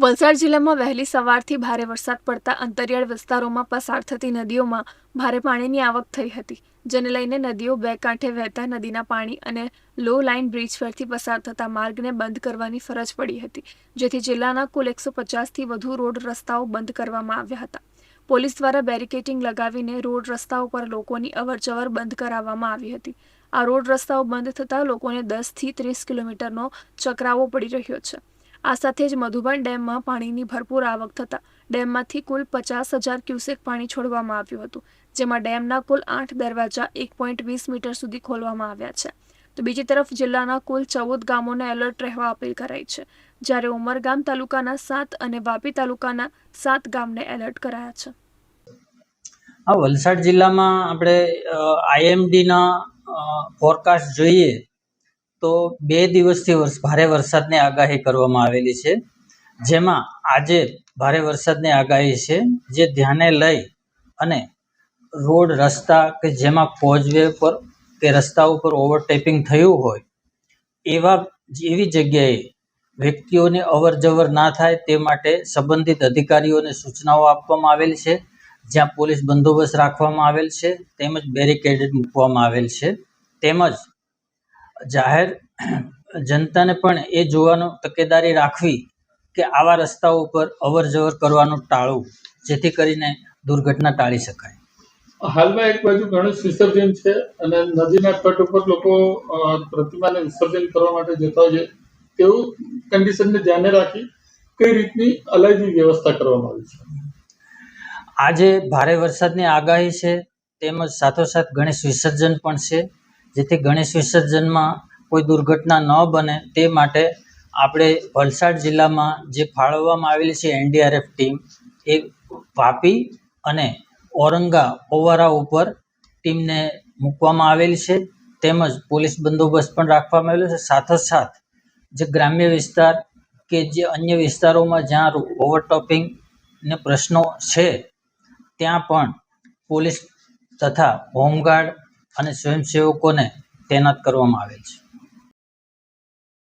વલસાડ જિલ્લામાં વહેલી સવારથી ભારે વરસાદ પડતા અંતરિયાળ વિસ્તારોમાં પસાર થતી નદીઓમાં ભારે પાણીની આવક થઈ હતી, જેને લઈને નદીઓ બે કાંઠે વહેતા નદીના પાણી અને લો લાઇન બ્રિજ પરથી પસાર થતા માર્ગને બંધ કરવાની ફરજ પડી હતી, જેથી જિલ્લાના કુલ એકસો પચાસથી વધુ રોડ રસ્તાઓ બંધ કરવામાં આવ્યા હતા. પોલીસ દ્વારા બેરિકેટિંગ લગાવીને રોડ રસ્તાઓ પર લોકોની અવરજવર બંધ કરાવવામાં આવી હતી. આ રોડ રસ્તાઓ બંધ થતાં લોકોને દસથી ત્રીસ કિલોમીટરનો ચકરાવો પડી રહ્યો છે. આ સાથે જ મધુબન ડેમમાં પાણીની ભરપૂર આવક થતાં ડેમમાંથી કુલ પચાસ હજાર ક્યુસેક પાણી છોડવામાં આવ્યું હતું, જેમાં ડેમના કુલ આઠ દરવાજા એક પોઈન્ટ વીસ મીટર સુધી ખોલવામાં આવ્યા છે. તો બીજી તરફ જિલ્લાના કુલ ચૌદ ગામોને એલર્ટ રહેવા અપીલ કરાઈ છે, જ્યારે ઉમરગામ તાલુકાના સાત અને વાપી તાલુકાના સાત ગામને એલર્ટ કરાયા છે. હા, વલસાડ જિલ્લામાં આપણે આઈએમડીના ફોરકાસ્ટ જોઈએ તો બે દિવસથી ભારે વરસાદની આગાહી કરવામાં આવેલી છે. જેમાં આજે ભારે વરસાદની આગાહી છે, જે ધ્યાને લઈ અને રોડ, રસ્તા કે જેમાં કોઝવે પર કે રસ્તા ઉપર ઓવરટેપિંગ થયું હોય, એવા એવી જગ્યાએ વ્યક્તિઓને અવર જવર ના થાય તે માટે સંબંધિત અધિકારીઓને સૂચનાઓ આપવામાં આવેલ છે, જ્યાં પોલીસ બંદોબસ્ત રાખવામાં આવેલ છે, તેમજ બેરિકેડેડ મૂકવામાં આવેલ છે. તેમજ જાહેર જનતાને પણ એ જોવાનો તકેદારી રાખવી કે આવા રસ્તાઓ ઉપર અવર જવર કરવાનું ટાળવું જેથી કરીને દુર્ઘટના ટાળી શકાય. હાલમાં એક બાજુ ગણેશ વિસર્જન છે અને નદીના તટ ઉપર લોકો પ્રતિમાને વિસર્જન કરવા માટે જતા હોય છે. તેવું કન્ડિશનને ધ્યાને રાખી કઈ રીતની અલાયદી વ્યવસ્થા કરવામાં આવી છે? આજે ભારે વરસાદની આગાહી છે તેમજ સાથોસાથ ગણેશ વિસર્જન પણ છે. જેથી ગણેશ વિસર્જનમાં કોઈ દુર્ઘટના ન બને તે માટે આપણે વલસાડ જિલ્લામાં જે ફાળવવામાં આવેલી છે એનડીઆરએફ ટીમ એ વાપી અને ઔરંગા ઓવારા ઉપર ટીમને મૂકવામાં આવેલી છે. તેમજ પોલીસ બંદોબસ્ત પણ રાખવામાં આવેલો છે. સાથોસાથ જે ગ્રામ્ય વિસ્તાર કે જે અન્ય વિસ્તારોમાં જ્યાં ઓવરટોપિંગ ને પ્રશ્નો છે, ત્યાં પણ પોલીસ તથા હોમગાર્ડ અને સ્વયંસેવકોને તૈનાત કરવામાં આવેલ છે.